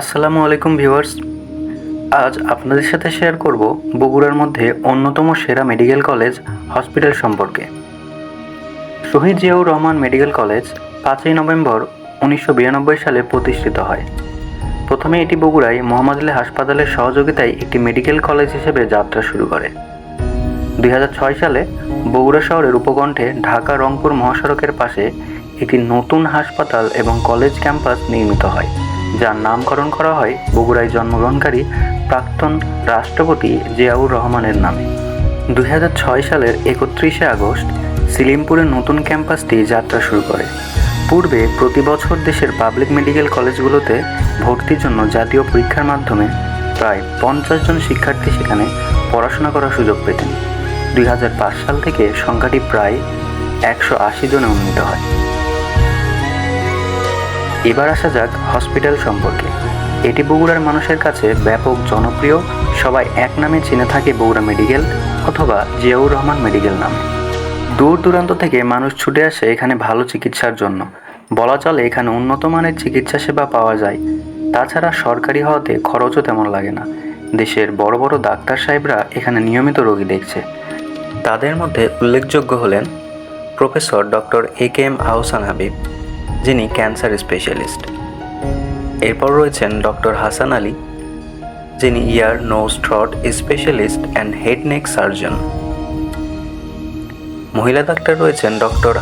আসসালামু আলাইকুম ভিউয়ার্স। আজ আপনাদের সাথে শেয়ার করব বগুড়ার মধ্যে অন্যতম সেরা মেডিকেল কলেজ হসপিটাল সম্পর্কে। শহীদ জিয়াউর রহমান মেডিকেল কলেজ পাঁচই নভেম্বর উনিশশো বিরানব্বই সালে প্রতিষ্ঠিত হয়। প্রথমে এটি বগুড়ায় মোহাম্মদ আলী হাসপাতালের সহযোগিতায় একটি মেডিকেল কলেজ হিসেবে যাত্রা শুরু করে। দুই হাজার ছয় সালে বগুড়া শহরের উপকণ্ঠে ঢাকা রংপুর মহাসড়কের পাশে একটি নতুন হাসপাতাল এবং কলেজ ক্যাম্পাস নির্মিত হয়। যার নামকরণ করা হয় বগুড়ায় জন্মগ্রহণকারী প্রাক্তন রাষ্ট্রপতি জিয়াউর রহমানের নামে। দুই হাজার ছয় সালের একত্রিশে আগস্ট সিলিমপুরের নতুন ক্যাম্পাসটি যাত্রা শুরু করে। পূর্বে প্রতি বছর দেশের পাবলিক মেডিকেল কলেজগুলোতে ভর্তির জন্য জাতীয় পরীক্ষার মাধ্যমে প্রায় পঞ্চাশ জন শিক্ষার্থী সেখানে পড়াশোনা করার সুযোগ পেতেন। দুই হাজার পাঁচ সাল থেকে সংখ্যাটি প্রায় একশো আশি জনে উন্নীত হয়। এবার আসা যাক হসপিটাল সম্পর্কে। এটি বগুড়ার মানুষের কাছে ব্যাপক জনপ্রিয়, সবাই এক নামে চিনে থাকে বগুড়া মেডিকেল অথবা জিয়াউর রহমান মেডিকেল নামে। দূর দূরান্ত থেকে মানুষ ছুটে আসে এখানে ভালো চিকিৎসার জন্য। বলা চলে এখানে উন্নত মানের চিকিৎসা সেবা পাওয়া যায়। তাছাড়া সরকারি হওয়াতে খরচও তেমন লাগে না। দেশের বড় বড় ডাক্তার সাহেবরা এখানে নিয়মিত রোগী দেখছে। তাদের মধ্যে উল্লেখযোগ্য হলেন professor doctor A K M Ahsan Habib যিনি ক্যান্সার স্পেশালিস্ট। এরপর রয়েছেন ডক্টর হাসান আলী, যিনি ear nose throat specialist and head neck surgeon. মহিলা ডাক্তার রয়েছেন doctor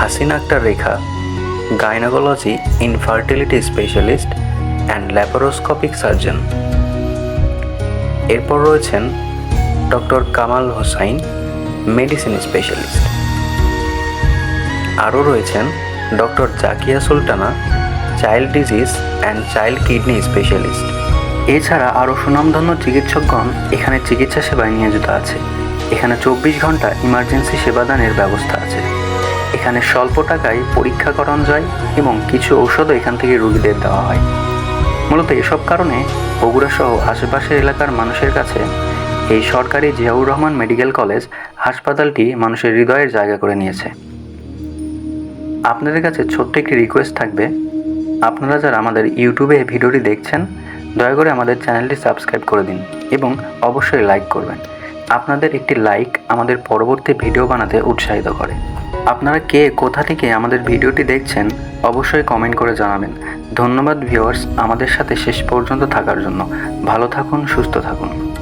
Hasina Akter Rekha, gynaecology infertility specialist and laparoscopic surgeon. এরপর রয়েছেন doctor Kamal Hossain, medicine specialist. আরও রয়েছেন doctor Zakia Sultana, child disease and child kidney specialist. এছাড়া আরও সুনামধন্য চিকিৎসকগণ এখানে চিকিৎসা সেবায় নিয়োজিত আছে। এখানে চব্বিশ ঘণ্টা ইমার্জেন্সি সেবাদানের ব্যবস্থা আছে। এখানে স্বল্প টাকায় পরীক্ষা করানো যায় এবং কিছু ঔষধও এখান থেকে রোগীদের দেওয়া হয়। মূলত এসব কারণে বগুড়া সহ আশেপাশের এলাকার মানুষের কাছে এই সরকারি জিয়াউর রহমান মেডিকেল কলেজ হাসপাতালটি মানুষের হৃদয়ের জায়গা করে নিয়েছে। আপনাদের কাছে ছোট্ট একটি রিকোয়েস্ট থাকবে। আপনারা যারা আমাদের ইউটিউবে এই ভিডিওটি দেখছেন, দয়া করে আমাদের চ্যানেলটি সাবস্ক্রাইব করে দিন এবং অবশ্যই লাইক করবেন। আপনাদের একটি লাইক আমাদের পরবর্তী ভিডিও বানাতে উৎসাহিত করে। আপনারা কে, কোথা থেকে আমাদের ভিডিওটি দেখছেন, অবশ্যই কমেন্ট করে জানাবেন। ধন্যবাদ ভিউয়ার্স আমাদের সাথে শেষ পর্যন্ত থাকার জন্য। ভালো থাকুন, সুস্থ থাকুন।